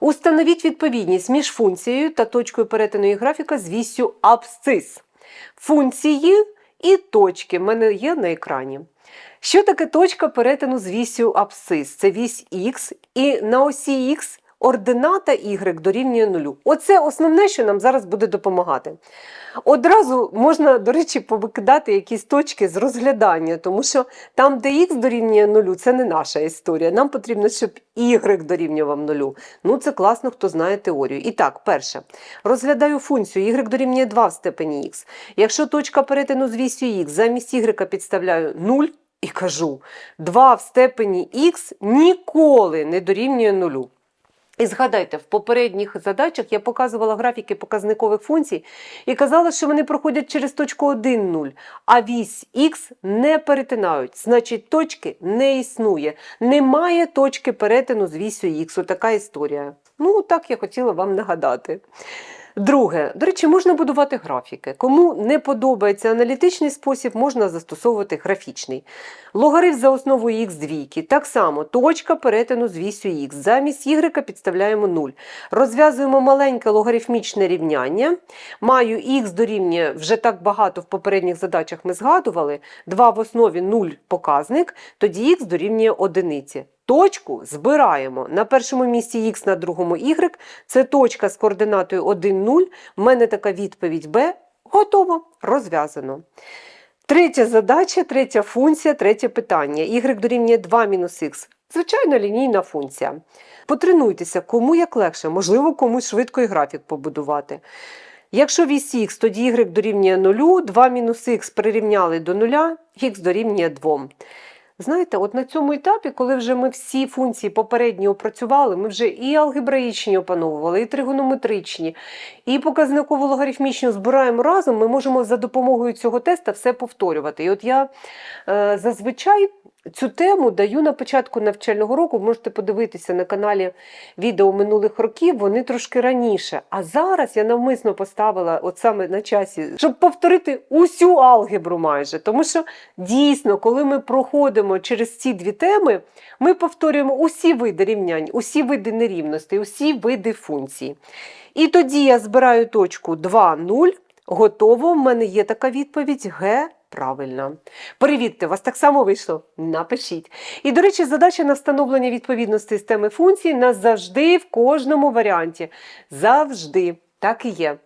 Установіть відповідність між функцією та точкою перетину і графіка з вісю абсцис. Функції і точки в мене є на екрані. Що таке точка перетину з вісю абсцис? Це вісь х, і на осі х ордината y дорівнює нулю. Оце основне, що нам зараз буде допомагати. Одразу можна, до речі, повикидати якісь точки з розглядання, тому що там, де х дорівнює нулю, це не наша історія. Нам потрібно, щоб y дорівнював нулю. Ну, це класно, хто знає теорію. І так, перше, розглядаю функцію y дорівнює 2 в степені х. Якщо точка перетину з вісю х замість y підставляю 0 і кажу, 2 в степені х ніколи не дорівнює нулю. І згадайте, в попередніх задачах я показувала графіки показникових функцій і казала, що вони проходять через точку 1, 0, а вісь х не перетинають. Значить, точки не існує. Немає точки перетину з вісю х. Отака історія. Ну, так я хотіла вам нагадати. Друге, до речі, можна будувати графіки. Кому не подобається аналітичний спосіб, можна застосовувати графічний. Логарифм за основою х двійки. Так само точка перетину з вісю х. Замість y підставляємо 0. Розв'язуємо маленьке логарифмічне рівняння. Маю х дорівнює вже так багато в попередніх задачах ми згадували. 2 в основі 0 показник, тоді х дорівнює одиниці. Точку збираємо. На першому місці х, на другому y. Це точка з координатою 1, 0. У мене така відповідь b. Готово, розв'язано. Третя задача, третя функція, третє питання. y дорівнює 2 мінус х. Звичайно, лінійна функція. Потренуйтеся, кому як легше, можливо, комусь швидко і графік побудувати. Якщо вісь х, тоді y дорівнює 0, 2 мінус х прирівняли до 0, х дорівнює 2. Знаєте, от на цьому етапі, коли вже ми всі функції попередні опрацювали, ми вже і алгебраїчні опановували, і тригонометричні, і показниково логарифмічні збираємо разом, ми можемо за допомогою цього теста все повторювати. І от я е, зазвичай цю тему даю на початку навчального року. Можете подивитися на каналі відео минулих років, вони трошки раніше. А зараз я навмисно поставила от саме на часі, щоб повторити усю алгебру майже. Тому що дійсно, коли ми проходимо через ці дві теми, ми повторюємо усі види рівнянь, усі види нерівностей, усі види функцій. І тоді я збираю точку 2, 0, готово. В мене є така відповідь Г. Правильно. Перевірте, у вас так само вийшло? Напишіть. І, до речі, задача на встановлення відповідності системи функцій нас завжди в кожному варіанті. Завжди. Так і є.